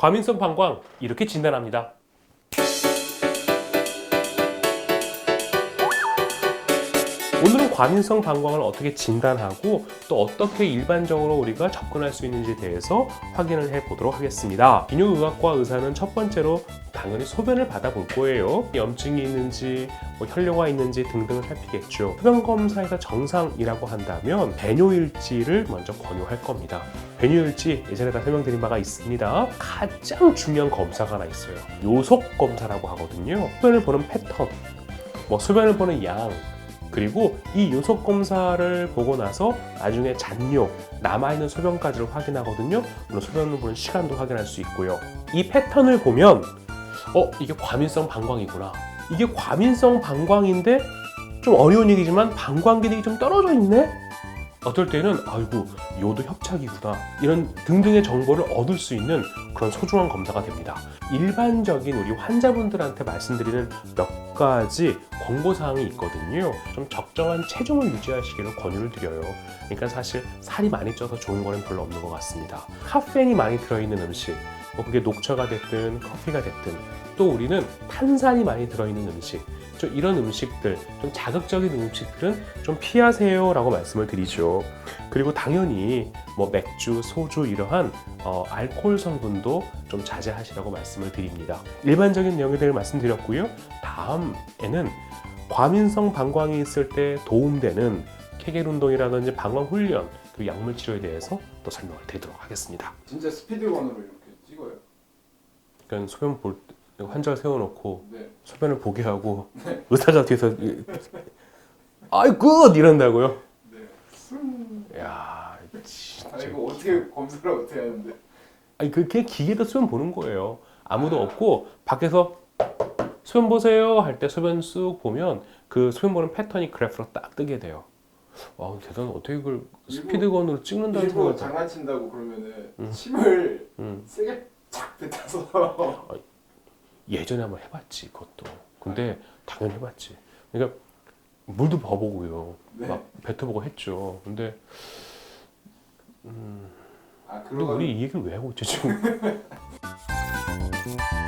과민성 방광 이렇게 진단합니다. 오늘은 과민성 방광을 어떻게 진단하고 또 어떻게 일반적으로 우리가 접근할 수 있는지에 대해서 확인을 해 보도록 하겠습니다. 비뇨의학과 의사는 첫 번째로 당연히 소변을 받아볼 거예요. 염증이 있는지, 뭐 혈뇨가 있는지 등등을 살피겠죠. 소변 검사에서 정상이라고 한다면 배뇨일지를 먼저 권유할 겁니다. 배뇨일지 예전에 다 설명드린 바가 있습니다. 가장 중요한 검사가 하나 있어요. 요속 검사라고 하거든요. 소변을 보는 패턴, 뭐 소변을 보는 양, 그리고 이 요속 검사를 보고 나서 나중에 잔뇨, 남아있는 소변까지를 확인하거든요. 물론 소변을 보는 시간도 확인할 수 있고요. 이 패턴을 보면, 어, 이게 과민성 방광이구나. 이게 과민성 방광인데 좀 어려운 얘기지만 방광 기능이 좀 떨어져 있네? 어떨 때는, 아이고, 요도 협착이구나. 이런 등등의 정보를 얻을 수 있는 그런 소중한 검사가 됩니다. 일반적인 우리 환자분들한테 말씀드리는 몇 가지 권고사항이 있거든요. 좀 적정한 체중을 유지하시기를 권유를 드려요. 그러니까 사실 살이 많이 쪄서 좋은 거는 별로 없는 것 같습니다. 카페인이 많이 들어있는 음식, 뭐 그게 녹차가 됐든 커피가 됐든 또 우리는 탄산이 많이 들어있는 음식, 좀 이런 음식들, 좀 자극적인 음식들은 좀 피하세요 라고 말씀을 드리죠. 그리고 당연히 뭐 맥주, 소주 이러한 어, 알코올 성분도 좀 자제하시라고 말씀을 드립니다. 일반적인 내용들을 말씀드렸고요. 다음에는 과민성 방광이 있을 때 도움되는 케겔 운동이라든지 방광 훈련 그리고 약물 치료에 대해서 또 설명을 드리도록 하겠습니다. 진짜 스피드건으로 이렇게 찍어요. 그러니까 소변 볼 때 환자 세워놓고 네. 소변을 보게 하고 의사가 뒤에서 아이 굿 이런다고요. 네. 숨. 야 진짜. 아 이거 어떻게 검사를 어떻게 하는데? 아니 그게 기계로 소변 보는 거예요. 아무도 없고 밖에서 소변 보세요 할 때 소변 쑥 보면 그 소변 보는 패턴이 그래프로 딱 뜨게 돼요. 와 대단 어떻게 그걸 스피드건으로 찍는다는 생각을 장난친다고 그러면은 음. 침을 음. 세게 착 뱉어서 예전에 한번 해봤지 그것도. 근데 당연히 해봤지. 그러니까 물도 봐보고요. 네. 막 뱉어보고 했죠. 근데 아 근데 그러고 우리 이 얘기를 왜 하고 있죠 지금?